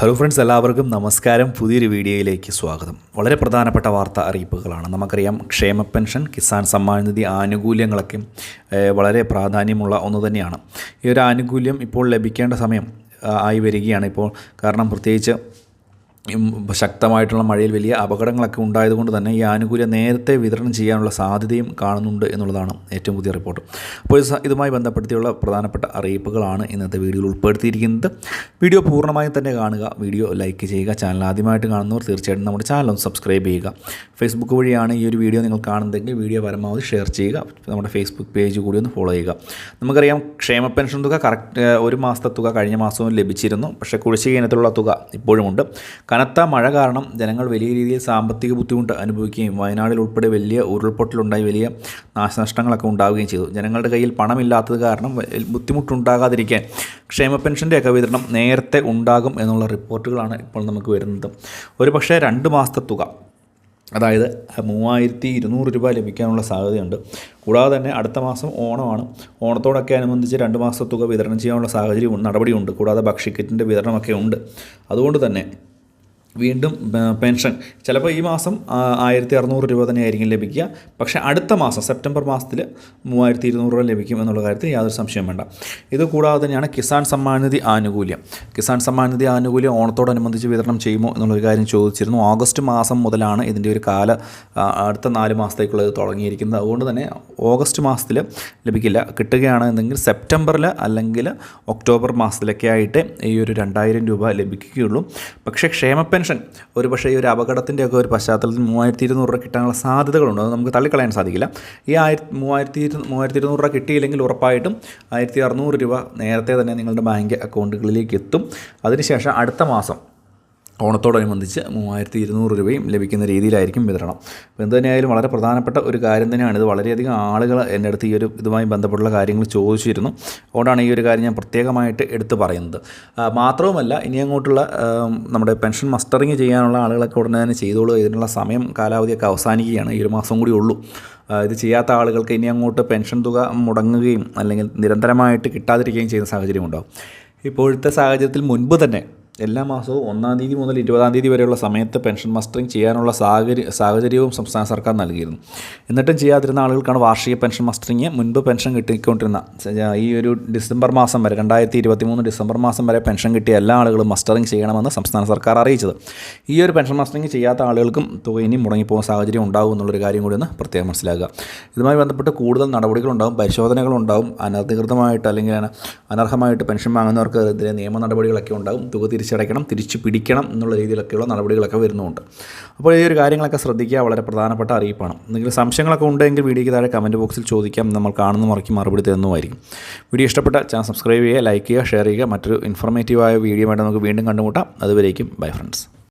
Hello friends എല്ലാവർക്കും നമസ്കാരം. പുതിയൊരു വീഡിയോയിലേക്ക് സ്വാഗതം. വളരെ പ്രധാനപ്പെട്ട വാർത്ത അറിയിപ്പുകളാണ്. നമുക്കറിയാം ക്ഷേമ പെൻഷൻ കിസാൻ സമ്മാൻ നിധി ആനുകൂല്യങ്ങളൊക്കെ വളരെ പ്രാധാന്യമുള്ള ഒന്ന് തന്നെയാണ്. ഈ ഒരു ആനുകൂല്യം ഇപ്പോൾ ലഭിക്കേണ്ട സമയം ആയി വരികയാണ് ഇപ്പോൾ. കാരണം പ്രത്യേകിച്ച് ശക്തമായിട്ടുള്ള മഴയിൽ വലിയ അപകടങ്ങളൊക്കെ ഉണ്ടായതുകൊണ്ട് തന്നെ ഈ ആനുകൂല്യം നേരത്തെ വിതരണം ചെയ്യാനുള്ള സാധ്യതയും കാണുന്നുണ്ട് എന്നുള്ളതാണ് ഏറ്റവും പുതിയ റിപ്പോർട്ട്. അപ്പോൾ ഇതുമായി ബന്ധപ്പെടുത്തിയുള്ള പ്രധാനപ്പെട്ട അറിയിപ്പുകളാണ് ഇന്നത്തെ വീഡിയോയിൽ ഉൾപ്പെടുത്തിയിരിക്കുന്നത്. വീഡിയോ പൂർണമായും തന്നെ കാണുക വീഡിയോ ലൈക്ക് ചെയ്യുക ചാനൽ ആദ്യമായിട്ട് കാണുന്നവർ തീർച്ചയായിട്ടും നമ്മുടെ ചാനൽ ഒന്ന് സബ്സ്ക്രൈബ് ചെയ്യുക. ഫേസ്ബുക്ക് വഴിയാണ് ഈ ഒരു വീഡിയോ നിങ്ങൾ കാണുന്നതെങ്കിൽ വീഡിയോ പരമാവധി ഷെയർ ചെയ്യുക നമ്മുടെ ഫേസ്ബുക്ക് പേജ് കൂടി ഒന്ന് ഫോളോ ചെയ്യുക. നമുക്കറിയാം ക്ഷേമ പെൻഷൻ തുക കറക്റ്റ് ഒരു മാസത്തെ തുക കഴിഞ്ഞ മാസവും ലഭിച്ചിരുന്നു പക്ഷേ കുടിശ്ശിക ഇനത്തിലുള്ള തുക ഇപ്പോഴുമുണ്ട്. കനത്ത മഴ കാരണം ജനങ്ങൾ വലിയ രീതിയിൽ സാമ്പത്തിക ബുദ്ധിമുട്ട് അനുഭവിക്കുകയും വയനാടിൽ ഉൾപ്പെടെ വലിയ ഉരുൾപൊട്ടലുണ്ടായി വലിയ നാശനഷ്ടങ്ങളൊക്കെ ഉണ്ടാവുകയും ചെയ്തു. ജനങ്ങളുടെ കയ്യിൽ പണമില്ലാത്തത് കാരണം ബുദ്ധിമുട്ടുണ്ടാകാതിരിക്കാൻ ക്ഷേമ പെൻഷന്റെയൊക്കെ വിതരണം നേരത്തെ ഉണ്ടാകും എന്നുള്ള റിപ്പോർട്ടുകളാണ് ഇപ്പോൾ നമുക്ക് വരുന്നത്. ഒരു പക്ഷേ രണ്ട് മാസത്തെ തുക അതായത് മൂവായിരത്തി ഇരുന്നൂറ് രൂപ ലഭിക്കാനുള്ള സാധ്യതയുണ്ട്. കൂടാതെ തന്നെ അടുത്ത മാസം ഓണമാണ്. ഓണത്തോടൊക്കെ അനുബന്ധിച്ച് രണ്ട് മാസത്തെ തുക വിതരണം ചെയ്യാനുള്ള സാഹചര്യം നടപടിയുണ്ട് കൂടാതെ ഭക്ഷ്യക്കിറ്റിന്റെ വിതരണമൊക്കെ ഉണ്ട്. അതുകൊണ്ട് തന്നെ വീണ്ടും പെൻഷൻ. ചിലപ്പോൾ ഈ മാസം ആയിരത്തി അറുന്നൂറ് രൂപ തന്നെ ആയിരിക്കും ലഭിക്കുക. പക്ഷേ അടുത്ത മാസം സെപ്റ്റംബർ മാസത്തിൽ മൂവായിരത്തി ഇരുന്നൂറ് രൂപ ലഭിക്കും എന്നുള്ള കാര്യത്തിൽ യാതൊരു സംശയം വേണ്ട. ഇത് കൂടാതെ തന്നെയാണ് കിസാൻ സമ്മാൻ നിധി ആനുകൂല്യം. കിസാൻ സമ്മാൻ നിധി ആനുകൂല്യം ഓണത്തോടനുബന്ധിച്ച് വിതരണം ചെയ്യുമോ എന്നുള്ളൊരു കാര്യം ചോദിച്ചിരുന്നു. ഓഗസ്റ്റ് മാസം മുതലാണ് ഇതിന്റെ ഒരു കാല അടുത്ത നാല് മാസത്തേക്കുള്ളത് തുടങ്ങിയിരിക്കുന്നത്. അതുകൊണ്ട് തന്നെ ഓഗസ്റ്റ് മാസത്തിൽ ലഭിക്കില്ല. കിട്ടുകയാണ് എന്നെങ്കിൽ സെപ്റ്റംബറിൽ അല്ലെങ്കിൽ ഒക്ടോബർ മാസത്തിലൊക്കെ ആയിട്ട് ഈ ഒരു രണ്ടായിരം രൂപ ലഭിക്കുകയുള്ളൂ. പക്ഷേ ക്ഷേമ പെൻഷൻ ഒരു പക്ഷേ ഈ ഒരു അപകടത്തിന്റെ ഒക്കെ ഒരു പശ്ചാത്തലത്തിൽ മൂവായിരത്തി ഇരുന്നൂറ് രൂപ കിട്ടാനുള്ള സാധ്യതകളുണ്ട്. അത് നമുക്ക് തള്ളിക്കളയാൻ സാധിക്കില്ല. ഈ ആയിരത്തി മൂവായിരത്തി ഇരു മൂവായിരത്തി ഇരുന്നൂറ് രൂപ കിട്ടിയില്ലെങ്കിൽ ഉറപ്പായിട്ടും ആയിരത്തി അറുന്നൂറ് രൂപ നേരത്തെ തന്നെ നിങ്ങളുടെ ബാങ്ക് അക്കൗണ്ടുകളിലേക്ക് എത്തും. അതിനുശേഷം അടുത്ത മാസം ഓണത്തോടനുബന്ധിച്ച് മൂവായിരത്തി ഇരുന്നൂറ് രൂപയും ലഭിക്കുന്ന രീതിയിലായിരിക്കും വിതരണം. അപ്പോൾ എന്ത് തന്നെയായാലും വളരെ പ്രധാനപ്പെട്ട ഒരു കാര്യം തന്നെയാണ്. ഇത് വളരെയധികം ആളുകൾ എന്റെ അടുത്ത് ഈ ഒരു ഇതുമായി ബന്ധപ്പെട്ടുള്ള കാര്യങ്ങൾ ചോദിച്ചിരുന്നു. അതുകൊണ്ടാണ് ഈ ഒരു കാര്യം ഞാൻ പ്രത്യേകമായിട്ട് എടുത്തു പറയുന്നത്. മാത്രവുമല്ല ഇനി അങ്ങോട്ടുള്ള നമ്മുടെ പെൻഷൻ മസ്റ്ററിങ് ചെയ്യാനുള്ള ആളുകളൊക്കെ ഉടനെ തന്നെ ചെയ്തോളൂ. ഇതിനുള്ള സമയം കാലാവധിയൊക്കെ അവസാനിക്കുകയാണ്. ഈ ഒരു മാസം കൂടി ഉള്ളൂ. ഇത് ചെയ്യാത്ത ആളുകൾക്ക് ഇനി അങ്ങോട്ട് പെൻഷൻ തുക മുടങ്ങുകയും അല്ലെങ്കിൽ നിരന്തരമായിട്ട് കിട്ടാതിരിക്കുകയും ചെയ്യുന്ന സാഹചര്യം ഉണ്ടാകും ഇപ്പോഴത്തെ സാഹചര്യത്തിൽ മുൻപ് തന്നെ എല്ലാ മാസവും ഒന്നാം തീയതി മുതൽ ഇരുപതാം തീയതി വരെയുള്ള സമയത്ത് പെൻഷൻ മസ്റ്ററിങ് ചെയ്യാനുള്ള സാഹചര്യ സാഹചര്യവും സംസ്ഥാന സർക്കാർ നൽകിയിരുന്നു. എന്നിട്ടും ചെയ്യാതിരുന്ന ആളുകൾക്കാണ് വാർഷിക പെൻഷൻ മസ്റ്ററിങ് മുൻപ് പെൻഷൻ കിട്ടിക്കൊണ്ടിരുന്ന ഈ ഒരു ഡിസംബർ മാസം വരെ രണ്ടായിരത്തി ഇരുപത്തി മൂന്ന് ഡിസംബർ മാസം വരെ പെൻഷൻ കിട്ടിയ എല്ലാ ആളുകളും മസ്റ്ററിങ് ചെയ്യണമെന്ന് സംസ്ഥാന സർക്കാർ അറിയിച്ചത്. ഈ ഒരു പെൻഷൻ മസ്റ്ററിങ് ചെയ്യാത്ത ആളുകൾക്കും തുക ഇനി മുടങ്ങിപ്പോകുന്ന സാഹചര്യം ഉണ്ടാകും എന്നുള്ളൊരു കാര്യം കൂടി ഒന്ന് പ്രത്യേകം മനസ്സിലാക്കുക. ഇതുമായി ബന്ധപ്പെട്ട് കൂടുതൽ നടപടികളുണ്ടാകും പരിശോധനകളുണ്ടാകും അനധികൃതമായിട്ട് അല്ലെങ്കിൽ അനർഹമായിട്ട് പെൻഷൻ വാങ്ങുന്നവർക്കെതിരെ നിയമ നടപടികളൊക്കെ ഉണ്ടാകും തുക തിരിച്ചടയ്ക്കണം തിരിച്ചു പിടിക്കണം എന്നുള്ള രീതിയിലൊക്കെയുള്ള നടപടികളൊക്കെ വരുന്നുണ്ട്. അപ്പോൾ ഈ ഒരു കാര്യങ്ങളൊക്കെ ശ്രദ്ധിക്കുക വളരെ പ്രധാനപ്പെട്ട അറിയിപ്പാണ്. എന്തെങ്കിലും സംശയങ്ങളൊക്കെ ഉണ്ടെങ്കിൽ വീഡിയോയ്ക്ക് താഴെ കമന്റ് ബോക്സിൽ ചോദിക്കാം. നമ്മൾ കാണുന്ന മുറയ്ക്ക് മറുപടി തരുന്നതായിരിക്കും. വീഡിയോ ഇഷ്ടപ്പെട്ട ചാനൽ സബ്സ്ക്രൈബ് ചെയ്യുക ലൈക്ക് ചെയ്യുക ഷെയർ ചെയ്യുക. മറ്റൊരു ഇൻഫോർമേറ്റീവായ വീഡിയോ ആയിട്ട് നമുക്ക് വീണ്ടും കണ്ടുമുട്ടാം. അതുവരേക്കും ബൈ ഫ്രണ്ട്സ്